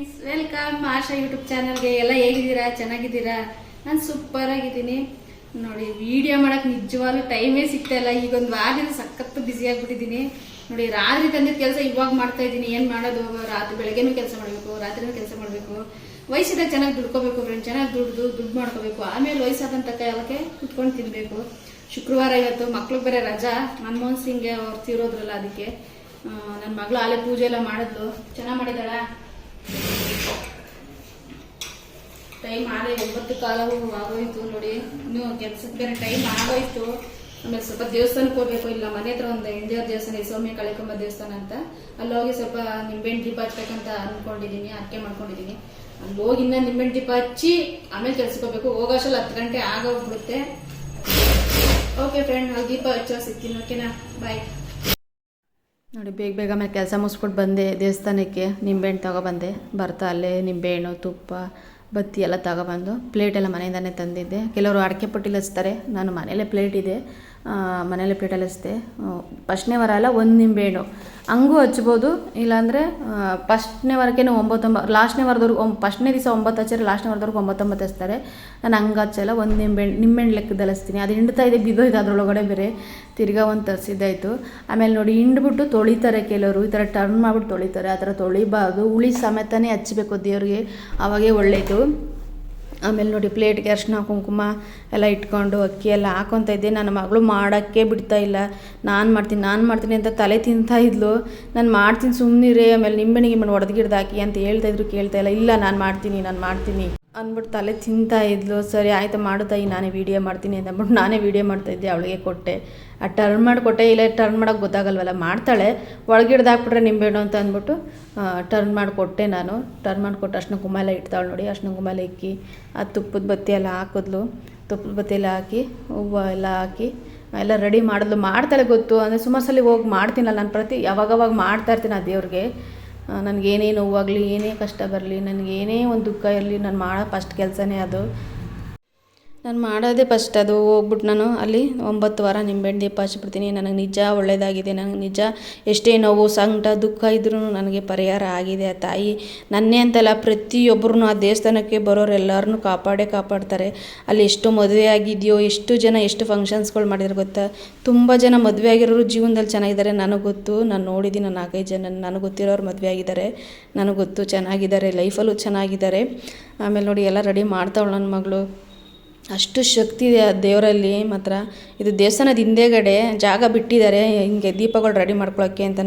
Friends welcome ಆಶಾ YouTube ಚಾನಲ್ಗೆ ಎಲ್ಲ ಹೇಗಿದ್ದೀರಾ? ಚೆನ್ನಾಗಿದ್ದೀರಾ? ನಾನು ಸೂಪರ್ ಆಗಿದ್ದೀನಿ ನೋಡಿ ವಿಡಿಯೋ ಮಾಡೋಕೆ ನಿಜವಾಗ್ಲೂ ಟೈಮೇ ಸಿಗ್ತಾ ಇಲ್ಲ. ಈಗ ಒಂದು ವಾರದಿಂದ ಸಖತ್ತು ಬ್ಯುಸಿ ಆಗ್ಬಿಟ್ಟಿದ್ದೀನಿ. ನೋಡಿ, ರಾತ್ರಿ ತಂದಿದ್ದ ಕೆಲಸ ಇವಾಗ ಮಾಡ್ತಾ ಇದ್ದೀನಿ. ಏನು ಮಾಡೋದು? ರಾತ್ರಿ ಬೆಳಗ್ಗೆನೂ ಕೆಲಸ ಮಾಡಬೇಕು, ರಾತ್ರಿನೂ ಕೆಲಸ ಮಾಡಬೇಕು. ವಯಸ್ಸಿದಾಗ ಚೆನ್ನಾಗಿ ದುಡ್ಕೋಬೇಕು ಫ್ರೆಂಡ್ ಚೆನ್ನಾಗಿ ದುಡ್ದು, ದುಡ್ಡು ಮಾಡ್ಕೋಬೇಕು. ಆಮೇಲೆ ವಯಸ್ಸಾದಂತ ಕಾಲಕ್ಕೆ ಕುತ್ಕೊಂಡು ತಿನ್ನಬೇಕು ಶುಕ್ರವಾರ ಇವತ್ತು ಮಕ್ಳಿಗೆ ಬೇರೆ ರಜಾ. ಮನಮೋಹನ್ ಸಿಂಗ್ ಅವ್ರು ತೀರೋದ್ರಲ್ಲ ಅದಕ್ಕೆ. ನನ್ನ ಮಗಳು ಆಲೆ ಪೂಜೆ ಎಲ್ಲ ಮಾಡಿದ್ಲು. ಚೆನ್ನಾಗಿ ಮಾಡಿದಾಳ ಟೈಮ್ ಆದ್ರೆ ಒಂಬತ್ತು ಕಾಲವು ಆಗೋಯ್ತು ನೋಡಿ. ಇನ್ನು ಕೆಲ್ಸಕ್ಕೆ ಬೇರೆ ಟೈಮ್ ಆಗೋಯ್ತು. ಆಮೇಲೆ ಸ್ವಲ್ಪ ದೇವಸ್ಥಾನಕ್ಕೆ ಹೋಗ್ಬೇಕು. ಇಲ್ಲ, ಮನೆ ಹತ್ರ ಒಂದು ಇಂಡಿಯರ್ ದೇವಸ್ಥಾನ ಈ ಸೌಮ್ಯ ಕಳಿಕೊಂಬ ದೇವಸ್ಥಾನ ಅಂತ. ಅಲ್ಲಿ ಹೋಗಿ ಸ್ವಲ್ಪ ನಿಂಬೆಹಣ್ಣು ದೀಪ ಹಚ್ಬೇಕಂತ ಅನ್ಕೊಂಡಿದ್ದೀನಿ ಅರ್ಕೆ ಮಾಡ್ಕೊಂಡಿದ್ದೀನಿ ಅಲ್ಲಿ ಹೋಗಿ ಇನ್ನ ನಿಂಬೆಹಣ್ಣು ದೀಪ ಹಚ್ಚಿ ಆಮೇಲೆ ಕೆಲ್ಸಕ್ಕೆ ಹೋಗ್ಬೇಕು. ಹೋಗೋಷ್ಟಲ್ಲಿ ಹತ್ತು ಗಂಟೆ ಆಗೋಗ್ಬಿಡುತ್ತೆ. ಓಕೆ ಫ್ರೆಂಡ್ ಅಲ್ಲಿ ದೀಪ ಹಚ್ಚೋ ಸಿಗ್ತೀನಿ ಓಕೆನಾ ಬಾಯ್ ನೋಡಿ, ಬೇಗ ಬೇಗ ಆಮೇಲೆ ಕೆಲಸ ಮುಗಿಸ್ಬಿಟ್ಟು ಬಂದೆ ದೇವಸ್ಥಾನಕ್ಕೆ. ನಿಂಬೆಹಣ್ಣು ತಗೊಬಂದೆ ಬರ್ತಾ ಅಲ್ಲೇ ನಿಂಬೆಹಣ್ಣು, ತುಪ್ಪ ಬತ್ತಿ ಎಲ್ಲ ತಗೊಬಂದು ಪ್ಲೇಟೆಲ್ಲ ಮನೆಯಿಂದಲೇ ತಂದಿದ್ದೆ. ಕೆಲವರು ಅಡಿಕೆ ಪಟ್ಟಿಲಿ ಹಚ್ತಾರೆ. ನಾನು ಮನೆಯಲ್ಲೇ ಪ್ಲೇಟ್ ಇದೆ. ಮನೇಲೇ ಹಚ್ತೆ ಫಸ್ಟ್ನೇ ವಾರ ಅಲ್ಲ, ಒಂದು ನಿಂಬೆಹಣ್ಣು ಹಂಗೂ ಹಚ್ಬೋದು, ಇಲ್ಲಾಂದರೆ ಫಸ್ಟ್ನೇ ವಾರಕ್ಕೆ ಒಂಬತ್ತೊಂಬತ್ತು ಲಾಸ್ಟ್ನೇ ವಾರದವ್ರಿಗೆ ಒಂ ಫಸ್ಟ್ನೇ ದಿವಸ ಒಂಬತ್ತು ಹಚ್ಚಿದ್ರೆ ಲಾಸ್ಟ್ನೇ ವಾರದವ್ರಿಗೆ ಒಂಬತ್ತೊಂಬತ್ತು ಹಚ್ತಾರೆ. ನಾನು ಹಂಗೆ ಹಚ್ಚಲ್ಲ, ಒಂದು ನಿಂಬೆಹಣ್ಣು ನಿಂಬೆಹಣ್ಣು ಲೆಕ್ಕದಲ್ಲಿ ಹಚ್ತೀನಿ. ಅದು ಹಿಂಡ್ತಾ ಇದೆ, ಬಿದ್ದೋಯ್ತು, ಅದರೊಳಗಡೆ ಬೇರೆ. ತಿರ್ಗಾ ಒಂದು ತರಿಸಿದ್ದಾಯಿತು. ಆಮೇಲೆ ನೋಡಿ, ಹಿಂಡ್ಬಿಟ್ಟು ತೊಳಿತಾರೆ ಕೆಲವರು, ಈ ಥರ ಟರ್ನ್ ಮಾಡಿಬಿಟ್ಟು ತೊಳಿತಾರೆ. ಆ ಥರ ತೊಳಿಬಾರ್ದು. ಉಳಿ ಸಮೇತನೇ ಹಚ್ಚಬೇಕು ದೇವ್ರಿಗೆ. ಅವಾಗೇ ಒಳ್ಳೆಯದು ಆಮೇಲೆ ನೋಡಿ ಪ್ಲೇಟ್ಗೆ ಅರ್ಶಿನ ಕುಂಕುಮ ಎಲ್ಲ ಇಟ್ಕೊಂಡು, ಅಕ್ಕಿ ಎಲ್ಲ ಹಾಕೊತ ಇದ್ದೆ. ನನ್ನ ಮಗಳು ಮಾಡೋಕ್ಕೆ ಬಿಡ್ತಾ ಇಲ್ಲ. ನಾನು ಮಾಡ್ತೀನಿ ನಾನು ಮಾಡ್ತೀನಿ ಅಂತ ತಲೆ ತಿಂತಾ ಇದ್ಲು. ನಾನು ಮಾಡ್ತೀನಿ ಸುಮ್ಮನಿರಿ ಆಮೇಲೆ ನಿಂಬೆಣ್ಣೆ ಗಿಂಬೆಣ್ಣೆ ಹಾಕಿ ಅಂತ ಹೇಳ್ತಾ ಇದ್ರು, ಕೇಳ್ತಾ ಇಲ್ಲ. ಇಲ್ಲ, ನಾನು ಮಾಡ್ತೀನಿ ನಾನು ಮಾಡ್ತೀನಿ. ಅಂದ್ಬಿಟ್ಟು ತಲೆ ತಿಂತಾ ಇದ್ಲು. ಸರಿ, ಆಯಿತು ಮಾಡ್ತಾಯಿ ನಾನೇ ವೀಡಿಯೋ ಮಾಡ್ತೀನಿ ಅಂತ ಅಂದ್ಬಿಟ್ಟು ನಾನೇ ವೀಡಿಯೋ ಮಾಡ್ತಾಯಿದ್ದೆ ಅವಳಿಗೆ ಕೊಟ್ಟೆ. ಆ ಟರ್ನ್ ಮಾಡಿಕೊಟ್ಟೆ ಇಲ್ಲ ಟರ್ನ್ ಮಾಡೋಕೆ ಗೊತ್ತಾಗಲ್ವಲ್ಲ, ಮಾಡ್ತಾಳೆ. ಒಳಗಿಡ್ದಾಕ್ಬಿಟ್ರೆ ನಿಂಬೆಹಣ್ಣು ಅಂತ ಅಂದ್ಬಿಟ್ಟು ಟರ್ನ್ ಮಾಡಿಕೊಟ್ಟೆ ನಾನು. ಟರ್ನ್ ಮಾಡಿಕೊಟ್ಟು ಅಷ್ಟು ಎಲ್ಲ ಇಡ್ತಾಳೆ ನೋಡಿ, ಅರ್ಶಿನ ಕುಮಾಲ ಇಕ್ಕಿ, ಆ ತುಪ್ಪದ ಬತ್ತಿ ಎಲ್ಲ ಹಾಕಿದ್ಲು. ತುಪ್ಪದ ಬತ್ತಿ ಎಲ್ಲ ಹಾಕಿ, ಹೂವು ಎಲ್ಲ ಹಾಕಿ, ಎಲ್ಲ ರೆಡಿ ಮಾಡಿದ್ಲು. ಮಾಡ್ತಾಳೆ ಗೊತ್ತು, ಅಂದರೆ ಸುಮಾರು ಸಲ ಹೋಗಿ ಮಾಡ್ತೀನಲ್ಲ, ನಾನು ಪ್ರತಿ ಯಾವಾಗವಾಗ ಮಾಡ್ತಾ ಇರ್ತೀನಿ ಆ ದೇವ್ರಿಗೆ. ನನಗೇನೇ ನೋವಾಗಲಿ ಏನೇ ಕಷ್ಟ ಬರಲಿ ನನಗೇನೇ ಒಂದು ದುಃಖ ಇರಲಿ ನಾನು ಮಾಡೋ ಫಸ್ಟ್ ಕೆಲಸನೇ ಅದು. ನಾನು ಮಾಡೋದೇ ಫಸ್ಟ್ ಅದು ಹೋಗ್ಬಿಟ್ಟು ನಾನು ಅಲ್ಲಿ ಒಂಬತ್ತು ವಾರ ನಿಂಬೆಹಣ್ಣು ದೀಪ ಹಚ್ಬಿಡ್ತೀನಿ ನನಗೆ ನಿಜ ಒಳ್ಳೆಯದಾಗಿದೆ ನನಗೆ ನಿಜ ಎಷ್ಟೇ ನೋವು, ಸಂಕಟ, ದುಃಖ ಇದ್ರೂ ನನಗೆ ಪರಿಹಾರ ಆಗಿದೆ ಆ ತಾಯಿ. ನನ್ನೇ ಅಂತಲ್ಲ ಪ್ರತಿಯೊಬ್ಬರೂ ಆ ದೇವಸ್ಥಾನಕ್ಕೆ ಬರೋರು ಎಲ್ಲರನ್ನೂ ಕಾಪಾಡೇ ಕಾಪಾಡ್ತಾರೆ. ಅಲ್ಲಿ ಎಷ್ಟು ಮದುವೆ ಆಗಿದೆಯೋ, ಎಷ್ಟು ಜನ ಎಷ್ಟು ಫಂಕ್ಷನ್ಸ್ಗಳು ಮಾಡಿದ್ರು ಗೊತ್ತಾ? ತುಂಬ ಜನ ಮದುವೆ ಆಗಿರೋರು ಜೀವನದಲ್ಲಿ ಚೆನ್ನಾಗಿದ್ದಾರೆ ನನಗೆ ಗೊತ್ತು. ನಾನು ನೋಡಿದ್ದೀನಿ ನಾನು ನಾಲ್ಕೈದು ಜನ. ನನಗೆ ಗೊತ್ತಿರೋರು ಮದುವೆ ಆಗಿದ್ದಾರೆ. ನನಗೆ ಗೊತ್ತು ಚೆನ್ನಾಗಿದ್ದಾರೆ. ಲೈಫಲ್ಲೂ ಚೆನ್ನಾಗಿದ್ದಾರೆ. ಆಮೇಲೆ ನೋಡಿ ಎಲ್ಲ ರೆಡಿ ಮಾಡ್ತಾವಳು ನನ್ನ ಮಗಳು. ಅಷ್ಟು ಶಕ್ತಿ ಇದೆ ಆ ದೇವರಲ್ಲಿ ಮಾತ್ರ. ಇದು ದೇವಸ್ಥಾನದ ಹಿಂದೆಗಡೆ ಜಾಗ ಬಿಟ್ಟಿದ್ದಾರೆ. ಹಿಂಗೆ ದೀಪಗಳು ರೆಡಿ ಮಾಡ್ಕೊಳ್ಳೋಕ್ಕೆ ಅಂತ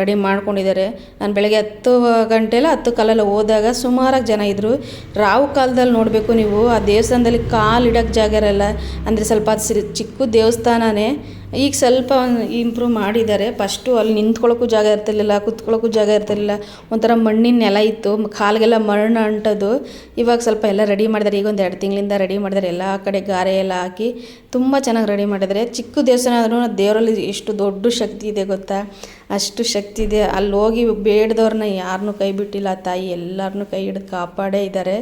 ರೆಡಿ ಮಾಡ್ಕೊಂಡಿದ್ದಾರೆ. ನಾನು ಬೆಳಗ್ಗೆ ಹತ್ತು ಗಂಟೆಲ್ಲ ಹತ್ತು ಕಾಲೆಲ್ಲ ಹೋದಾಗ ಸುಮಾರಾಗಿ ಜನ ಇದ್ದರು ರಾವು ಕಾಲದಲ್ಲಿ ನೋಡಬೇಕು ನೀವು, ಆ ದೇವಸ್ಥಾನದಲ್ಲಿ ಕಾಲು ಇಡೋಕ್ಕೆ ಜಾಗ ಇರಲ್ಲ. ಅಂದರೆ ಸ್ವಲ್ಪ ಚಿಕ್ಕ ದೇವಸ್ಥಾನನೇ. ಈಗ ಸ್ವಲ್ಪ ಇಂಪ್ರೂವ್ ಮಾಡಿದ್ದಾರೆ. ಫಸ್ಟು ಅಲ್ಲಿ ನಿಂತ್ಕೊಳ್ಳೋಕ್ಕೂ ಜಾಗ ಇರ್ತಿರ್ಲಿಲ್ಲ ಕುತ್ಕೊಳ್ಳೋಕ್ಕೂ ಜಾಗ ಇರ್ತಿರ್ಲಿಲ್ಲ. ಒಂಥರ ಮಣ್ಣಿನ ನೆಲ ಇತ್ತು, ಕಾಲಿಗೆಲ್ಲ ಮಣ್ಣು ಅಂಟೋದು. ಇವಾಗ ಸ್ವಲ್ಪ ಎಲ್ಲ ರೆಡಿ ಮಾಡಿದ್ದಾರೆ. ಈಗ ಒಂದು ಎರಡು ತಿಂಗಳಿಂದ ರೆಡಿ ಮಾಡಿದ್ದಾರೆ. ಎಲ್ಲ ಕಡೆ ಗಾರೆ ಎಲ್ಲ ಹಾಕಿ ತುಂಬ ಚೆನ್ನಾಗಿ ರೆಡಿ ಮಾಡಿದ್ದಾರೆ. ಚಿಕ್ಕ ದೇವಸ್ಥಾನ ಆದರೂ ದೇವರಲ್ಲಿ ಎಷ್ಟು ದೊಡ್ಡ ಶಕ್ತಿ ಇದೆ ಗೊತ್ತಾ? ಅಷ್ಟು ಶಕ್ತಿ ಇದೆ. ಅಲ್ಲಿ ಹೋಗಿ ಬೇಡದವ್ರನ್ನ ಯಾರನ್ನು ಕೈ ಬಿಟ್ಟಿಲ್ಲ. ತಾಯಿ ಎಲ್ಲರನ್ನೂ ಕೈ ಹಿಡಿದು ಕಾಪಾಡೇ ಇದ್ದಾರೆ.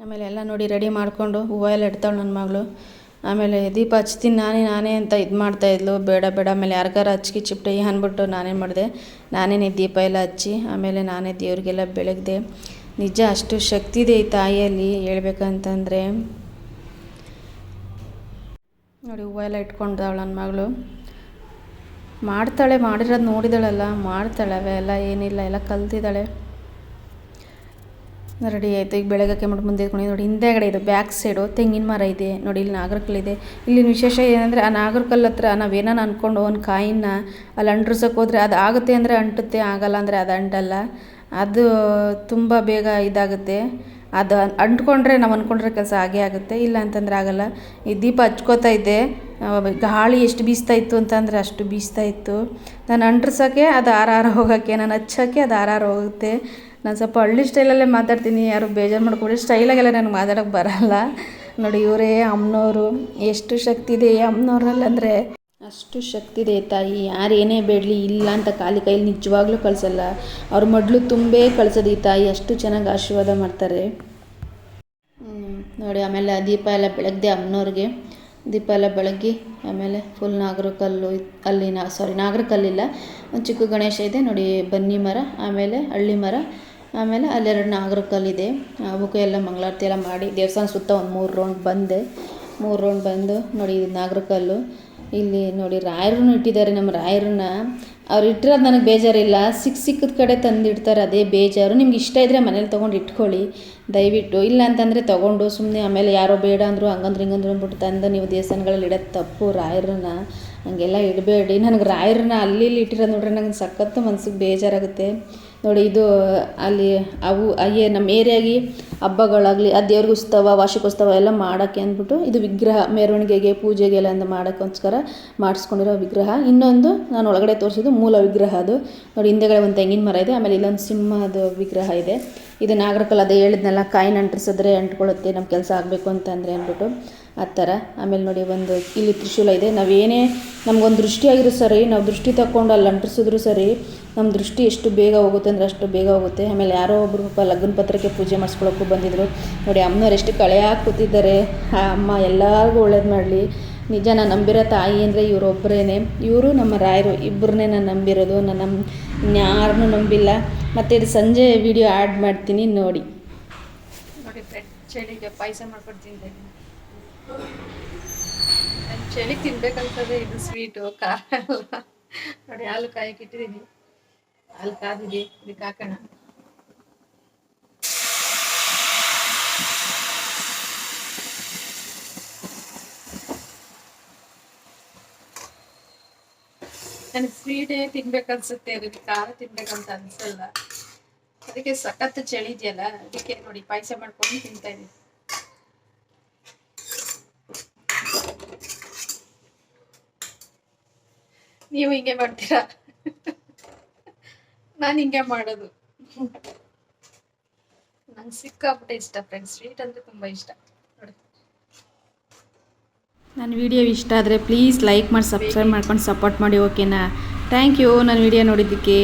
ಆಮೇಲೆ ಎಲ್ಲ ನೋಡಿ ರೆಡಿ ಮಾಡಿಕೊಂಡು ಹೂವು ಎಲ್ಲ ಇಡ್ತಾಳೆ ನನ್ನ ಮಗಳು. ಆಮೇಲೆ ದೀಪ ಹಚ್ತೀನಿ ನಾನೇ ನಾನೇ ಅಂತ ಇದು ಮಾಡ್ತಾಯಿದ್ಲು ಬೇಡ ಬೇಡ, ಆಮೇಲೆ ಯಾರಿಗಾರ ಹಚ್ಕಿ ಚಿಪ್ಟೆ ಅಂದ್ಬಿಟ್ಟು ನಾನೇನು ಮಾಡಿದೆ? ನಾನೇ ದೀಪ ಎಲ್ಲ ಹಚ್ಚಿ, ಆಮೇಲೆ ನಾನೇ ದೇವ್ರಿಗೆಲ್ಲ ಬೆಳಗ್ದೆ. ನಿಜ ಅಷ್ಟು ಶಕ್ತಿ ಇದೆ ಈ ತಾಯಿಯಲ್ಲಿ ಹೇಳ್ಬೇಕಂತಂದರೆ. ನೋಡಿ, ಹೂವು ಎಲ್ಲ ಇಟ್ಕೊಂಡವಳು ನನ್ನ ಮಗಳು. ಮಾಡ್ತಾಳೆ, ಮಾಡಿರೋದು ನೋಡಿದಾಳಲ್ಲ, ಮಾಡ್ತಾಳೆ, ಅವೆಲ್ಲ ಏನಿಲ್ಲ, ಎಲ್ಲ ಕಲ್ತಿದ್ದಾಳೆ. ರೆಡಿ ಆಯಿತು. ಈಗ ಬೆಳಗ್ಗೆ ಮಾಡಿ ಮುಂದೆ ಇಟ್ಕೊಂಡು ನೋಡಿ ಹಿಂದೆಗಡೆ ಇದು ಬ್ಯಾಕ್ ಸೈಡು ತೆಂಗಿನ ಮರ ಇದೆ. ನೋಡಿ, ಇಲ್ಲಿ ನಾಗರಕಲ್ಲಿದೆ ಇಲ್ಲಿನ ವಿಶೇಷ ಏನಂದರೆ, ಆ ನಾಗರಕಲ್ಲು ಹತ್ರ ನಾವೇನೋ ಅಂದ್ಕೊಂಡು ಒಂದು ಕಾಯಿನ ಅಲ್ಲಿ ಅಂಟ್ರಿಸೋಕೆ ಹೋದರೆ ಅದು ಆಗುತ್ತೆ ಅಂದರೆ ಅಂಟುತ್ತೆ, ಆಗಲ್ಲ ಅಂದರೆ ಅದು ಅಂಟಲ್ಲ. ಅದು ತುಂಬ ಬೇಗ ಇದಾಗುತ್ತೆ. ಅದು ಅಂಟ್ಕೊಂಡ್ರೆ ನಾವು ಅಂದ್ಕೊಂಡ್ರೆ ಕೆಲಸ ಆಗೇ ಆಗುತ್ತೆ. ಇಲ್ಲ ಅಂತಂದರೆ ಆಗಲ್ಲ. ಈ ದೀಪ ಹಚ್ಕೋತಾ ಇದ್ದೆ. ಗಾಳಿ ಎಷ್ಟು ಬೀಸ್ತಾ ಇತ್ತು ಅಂತಂದರೆ ಅಷ್ಟು ಬೀಸ್ತಾ ಇತ್ತು. ನಾನು ಅಂಟ್ರಿಸೋಕ್ಕೆ ಅದು ಆರಾರ ಹೋಗೋಕ್ಕೆ, ನಾನು ಹಚ್ಚೋಕ್ಕೆ ಅದು ಆರಾರ ಹೋಗುತ್ತೆ. ನಾನು ಸ್ವಲ್ಪ ಹಳ್ಳಿ ಸ್ಟೈಲಲ್ಲೇ ಮಾತಾಡ್ತೀನಿ, ಯಾರು ಬೇಜಾರು ಮಾಡ್ಕೊಡಿ ಸ್ಟೈಲಾಗೆಲ್ಲ ನನಗೆ ಮಾತಾಡೋಕ್ಕೆ ಬರಲ್ಲ. ನೋಡಿ, ಇವರೇ ಅಮ್ಮನವರು, ಎಷ್ಟು ಶಕ್ತಿ ಇದೆ ಈ ಅಮ್ಮನವ್ರಲ್ಲಿ ಅಂದರೆ. ಅಷ್ಟು ಶಕ್ತಿ ಇದೆ ತಾಯಿ ಯಾರೇನೇ ಬೇಡಲಿ, ಇಲ್ಲ ಅಂತ ಖಾಲಿ ಕೈಲಿ ನಿಜವಾಗ್ಲೂ ಕಳಿಸಲ್ಲ. ಅವ್ರ ಮೊದಲು ತುಂಬೇ ಕಳ್ಸೋದು ಈ ತಾಯಿ, ಅಷ್ಟು ಚೆನ್ನಾಗಿ ಆಶೀರ್ವಾದ ಮಾಡ್ತಾರೆ. ನೋಡಿ, ಆಮೇಲೆ ದೀಪ ಎಲ್ಲ ಬೆಳಗ್ದೆ ಅಮ್ಮನವ್ರಿಗೆ. ದೀಪ ಎಲ್ಲ ಬೆಳಗ್ಗೆ, ಆಮೇಲೆ ಫುಲ್ ನಾಗರಕಲ್ಲು ಅಲ್ಲಿ ನಾ ಸಾರಿ ನಾಗರಕಲ್ಲಿಲ್ಲ ಒಂದು ಚಿಕ್ಕ ಗಣೇಶ ಇದೆ, ನೋಡಿ, ಬನ್ನಿ ಮರ, ಆಮೇಲೆ ಹಳ್ಳಿ ಮರ. ಆಮೇಲೆ ಅಲ್ಲೆರಡು ನಾಗರಕಲ್ಲಿದೆ. ಅವಕ್ಕೂ ಎಲ್ಲ ಮಂಗಳಾರತಿ ಎಲ್ಲ ಮಾಡಿ ದೇವಸ್ಥಾನ ಸುತ್ತ ಒಂದು ಮೂರು ರೌಂಡ್ ಬಂದೆ. ಮೂರು ರೌಂಡ್ ಬಂದು ನೋಡಿ ಇದು ನಾಗರಕಲ್ಲು. ಇಲ್ಲಿ ನೋಡಿ ರಾಯರನ್ನು ಇಟ್ಟಿದ್ದಾರೆ ನಮ್ಮ ರಾಯರನ್ನ. ಅವ್ರು ಇಟ್ಟಿರೋದು ನನಗೆ ಬೇಜಾರಿಲ್ಲ. ಸಿಕ್ಕ ಸಿಕ್ಕದ ಕಡೆ ತಂದಿಡ್ತಾರೆ ಅದೇ ಬೇಜಾರು. ನಿಮ್ಗೆ ಇಷ್ಟ ಇದ್ದರೆ ಮನೇಲಿ ತೊಗೊಂಡು ಇಟ್ಕೊಳ್ಳಿ. ದಯವಿಟ್ಟು. ಇಲ್ಲ ಅಂತಂದರೆ ತೊಗೊಂಡು ಸುಮ್ಮನೆ ಆಮೇಲೆ ಯಾರೋ ಬೇಡ ಅಂದರು, ಹಂಗಂದ್ರೆ, ಹಿಂಗಂದ್ರು ಅಂದ್ಬಿಟ್ಟು ತಂದು ನೀವು ದೇವಸ್ಥಾನಗಳಲ್ಲಿ ಇಡೋದು ತಪ್ಪು ರಾಯರನ್ನ. ಹಂಗೆಲ್ಲ ಇಡಬೇಡಿ. ನನಗೆ ರಾಯರನ್ನ ಅಲ್ಲಿ ಇಲ್ಲಿ ಇಟ್ಟಿರೋದು ನೋಡ್ರೆ ನಂಗೆ ಸಖತ್ತು ಮನ್ಸಿಗೆ ಬೇಜಾರಾಗುತ್ತೆ. ನೋಡಿ, ಇದು ಅಲ್ಲಿ ಅವು, ಅಯ್ಯೇ, ನಮ್ಮ ಏರಿಯಾಗಿ ಹಬ್ಬಗಳಾಗಲಿ, ಆ ದೇವ್ರಿಗೆ ಉತ್ಸವ ವಾರ್ಷಿಕೋತ್ಸವ ಎಲ್ಲ ಮಾಡೋಕ್ಕೆ ಅಂದ್ಬಿಟ್ಟು ಇದು ವಿಗ್ರಹ, ಮೆರವಣಿಗೆಗೆ ಪೂಜೆಗೆಲ್ಲ ಅಂತ ಮಾಡೋಕ್ಕೋಸ್ಕರ ಮಾಡಿಸ್ಕೊಂಡಿರೋ ವಿಗ್ರಹ. ಇನ್ನೊಂದು ನಾನು ಒಳಗಡೆ ತೋರಿಸಿದ್ದು ಮೂಲ ವಿಗ್ರಹ ಅದು. ನೋಡಿ, ಹಿಂದೆಗಡೆ ಒಂದು ತೆಂಗಿನ ಮರ ಇದೆ, ಆಮೇಲೆ ಇಲ್ಲೊಂದು ಸಿಂಹದ ವಿಗ್ರಹ ಇದೆ. ಇದು ನಾಗರಕಲ್ ಅದೇ ಹೇಳಿದ್ನಲ್ಲ, ಕಾಯಿನ ಅಂಟಿಸಿದ್ರೆ ಅಂಟ್ಕೊಳ್ಳುತ್ತೆ ನಮ್ಮ ಕೆಲಸ ಆಗಬೇಕು ಅಂತಂದರೆ ಅಂದ್ಬಿಟ್ಟು. ಆ ಥರ ಆಮೇಲೆ ನೋಡಿ ಒಂದು ಇಲ್ಲಿ ತ್ರಿಶೂಲ ಇದೆ. ನಾವೇನೇ ನಮಗೊಂದು ದೃಷ್ಟಿ ಆಗಿರೋ ಸರಿ, ನಾವು ದೃಷ್ಟಿ ತಗೊಂಡು ಅಲ್ಲಿ ಅಂಟಿಸಿದ್ರು ಸರಿ ನಮ್ಮ ದೃಷ್ಟಿ ಎಷ್ಟು ಬೇಗ ಹೋಗುತ್ತೆ ಅಂದರೆ ಅಷ್ಟು ಬೇಗ ಹೋಗುತ್ತೆ. ಆಮೇಲೆ ಯಾರೋ ಒಬ್ಬರು ಪಾಪ ಲಗ್ನ ಪತ್ರಕ್ಕೆ ಪೂಜೆ ಮಾಡಿಸ್ಕೊಳಕ್ಕೂ ಬಂದಿದ್ರು. ನೋಡಿ ಅಮ್ಮನವ್ರು ಎಷ್ಟು ಕಳೆಯಾಗಿ ಕೂತಿದ್ದಾರೆ. ಆ ಅಮ್ಮ ಎಲ್ಲರಿಗೂ ಒಳ್ಳೇದು ಮಾಡಲಿ. ನಿಜ ನಾನು ನಂಬಿರೋ ತಾಯಿ ಅಂದರೆ ಇವರೊಬ್ಬರೇ ಇವರು ನಮ್ಮ ರಾಯರು ಇಬ್ಬರನ್ನೇ ನಾನು ನಂಬಿರೋದು. ನಾನು ನಮ್ಮ ಇನ್ಯಾರನ್ನೂ ನಂಬಿಲ್ಲ. ಮತ್ತು ಇದು ಸಂಜೆ ವಿಡಿಯೋ ಆ್ಯಡ್ ಮಾಡ್ತೀನಿ ನೋಡಿ. ನೋಡಿ ಚಳಿಗೆ ಪಾಯಸ ಮಾಡ್ಕೊಂಡು ತಿಂದೆ. ನನ್ ಚಳಿ ತಿನ್ಬೇಕಂತಂದ್ರೆ ಇದು ಸ್ವೀಟು ಖಾರ ಎಲ್ಲ. ನೋಡಿ, ಹಾಲು ಕಾಯಕ್ಕೆ ಇಟ್ಟಿದ್ದೀನಿ. ಹಾಲು ಕಾದಿದೆ, ಇದಕ್ಕೆ ಹಾಕೋಣ. ನನಗೆ ಸ್ವೀಟೇ ತಿನ್ಬೇಕನ್ಸುತ್ತೆ, ಅದಕ್ಕೆ ಖಾರ ತಿನ್ಬೇಕಂತ ಅನ್ಸಲ್ಲ. ಅದಕ್ಕೆ ಸಖತ್ ಚಳಿ ಇದೆಯಲ್ಲ, ಅದಕ್ಕೆ ನೋಡಿ ಪಾಯಸ ಮಾಡ್ಕೊಂಡು ತಿಂತಾ ಇದೀನಿ. ನೀವು ಹಿಂಗೆ ಮಾಡ್ತೀರಾ? ನಾನು ಹಿಂಗೆ ಮಾಡೋದು. ನಂಗೆ ಸಿಕ್ಕಾಪಟ್ಟೆ ಇಷ್ಟ ಫ್ರೆಂಡ್ಸ್ ಸ್ವೀಟ್ ಅಂದರೆ ತುಂಬ ಇಷ್ಟ. ನನ್ನ ವಿಡಿಯೋ ಇಷ್ಟ ಆದರೆ ಪ್ಲೀಸ್ ಲೈಕ್ ಮಾಡಿ ಸಬ್ಸ್ಕ್ರೈಬ್ ಮಾಡ್ಕೊಂಡು ಸಪೋರ್ಟ್ ಮಾಡಿ ಓಕೆನಾ ಥ್ಯಾಂಕ್ ಯು ನನ್ನ ವಿಡಿಯೋ ನೋಡಿದ್ದಕ್ಕೆ.